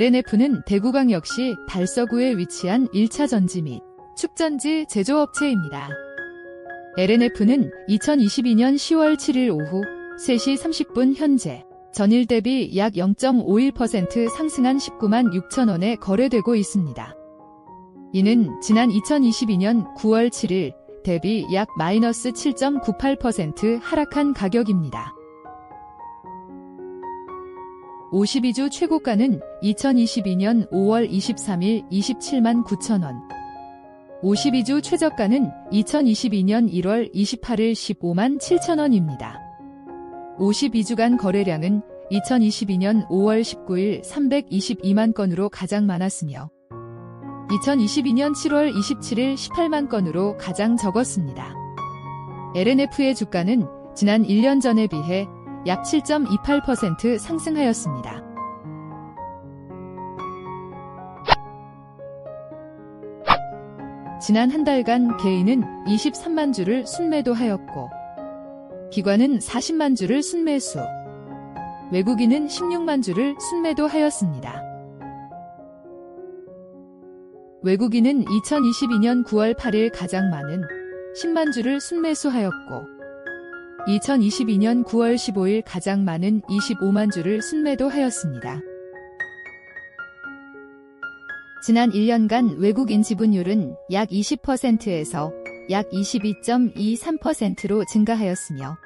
LNF는 대구광역시 달서구에 위치한 1차 전지 및 축전지 제조업체입니다. LNF는 2022년 10월 7일 오후 3시 30분 현재 전일 대비 약 0.51% 상승한 19만 6천 원에 거래되고 있습니다. 이는 지난 2022년 9월 7일 대비 약 마이너스 7.98% 하락한 가격입니다. 52주 최고가는 2022년 5월 23일 27만 9천 원. 52주 최저가는 2022년 1월 28일 15만 7천 원입니다. 52주간 거래량은 2022년 5월 19일 322만 건으로 가장 많았으며 2022년 7월 27일 18만 건으로 가장 적었습니다. LNF의 주가는 지난 1년 전에 비해 약 7.28% 상승하였습니다. 지난 한 달간 개인은 23만 주를 순매도하였고 기관은 40만 주를 순매수, 외국인은 16만 주를 순매도하였습니다. 외국인은 2022년 9월 8일 가장 많은 10만 주를 순매수하였고 2022년 9월 15일 가장 많은 25만 주를 순매도하였습니다. 지난 1년간 외국인 지분율은 약 20%에서 약 22.23%로 증가하였으며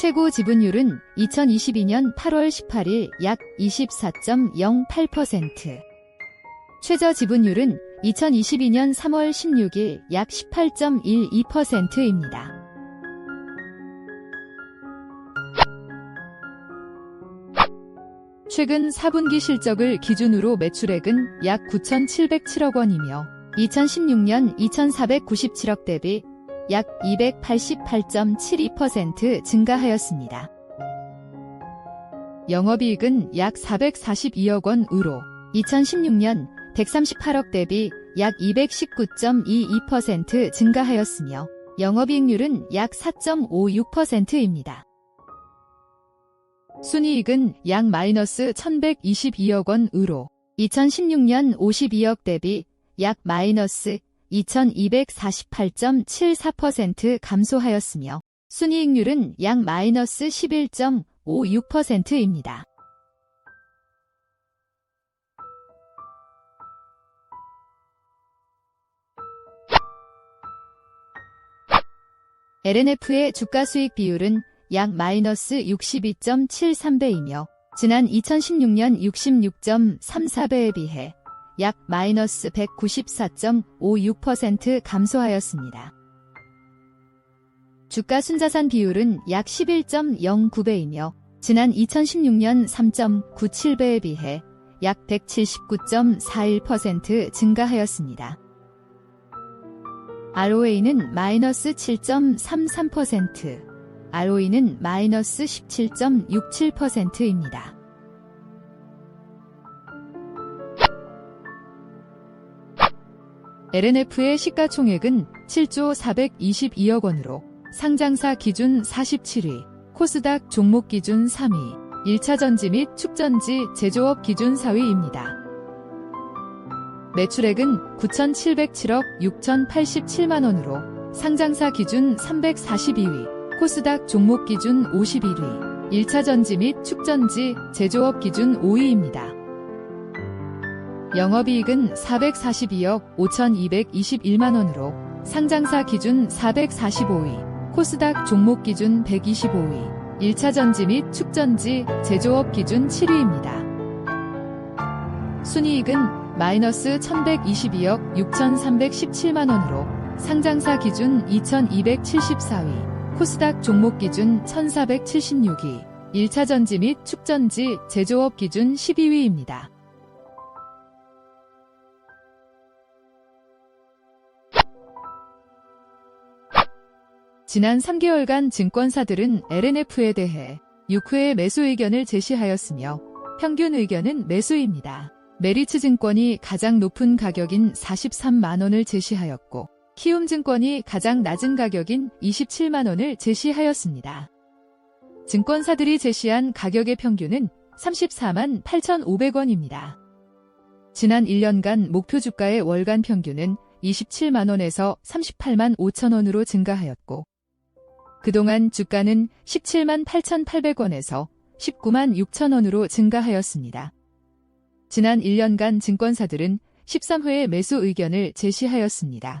최고 지분율은 2022년 8월 18일 약 24.08%, 최저 지분율은 2022년 3월 16일 약 18.12%입니다. 최근 4분기 실적을 기준으로 매출액은 약 9,707억 원이며 2016년 2,497억 대비 약 288.72% 증가하였습니다. 영업이익은 약 442억 원으로 2016년 138억 대비 약 219.22% 증가하였으며 영업이익률은 약 4.56%입니다. 순이익은 약 마이너스 1122억 원으로 2016년 52억 대비 약 마이너스 2248.74% 감소하였으며 순이익률은 약 마이너스 11.56%입니다. LNF의 주가 수익 비율은 약 마이너스 62.73배이며 지난 2016년 66.34배에 비해 약 마이너스 194.56% 감소하였습니다. 주가 순자산 비율은 약 11.09배이며 지난 2016년 3.97배에 비해 약 179.41% 증가하였습니다. ROA는 마이너스 7.33%, ROE는 마이너스 17.67%입니다. LNF의 시가총액은 7조 422억 원으로 상장사 기준 47위, 코스닥 종목 기준 3위, 1차 전지 및 축전지 제조업 기준 4위입니다. 매출액은 9,707억 6,087만 원으로 상장사 기준 342위, 코스닥 종목 기준 51위, 1차 전지 및 축전지 제조업 기준 5위입니다. 영업이익은 442억 5,221만 원으로 상장사 기준 445위, 코스닥 종목 기준 125위, 1차 전지 및 축전지 제조업 기준 7위입니다. 순이익은 마이너스 1122억 6,317만 원으로 상장사 기준 2,274위, 코스닥 종목 기준 1476위, 1차 전지 및 축전지 제조업 기준 12위입니다. 지난 3개월간 증권사들은 LNF에 대해 6회의 매수 의견을 제시하였으며 평균 의견은 매수입니다. 메리츠 증권이 가장 높은 가격인 43만원을 제시하였고 키움증권이 가장 낮은 가격인 27만원을 제시하였습니다. 증권사들이 제시한 가격의 평균은 34만 8,500원입니다. 지난 1년간 목표 주가의 월간 평균은 27만원에서 38만 5천원으로 증가하였고, 그동안 주가는 17만 8,800원에서 19만 6천원으로 증가하였습니다. 지난 1년간 증권사들은 13회의 매수 의견을 제시하였습니다.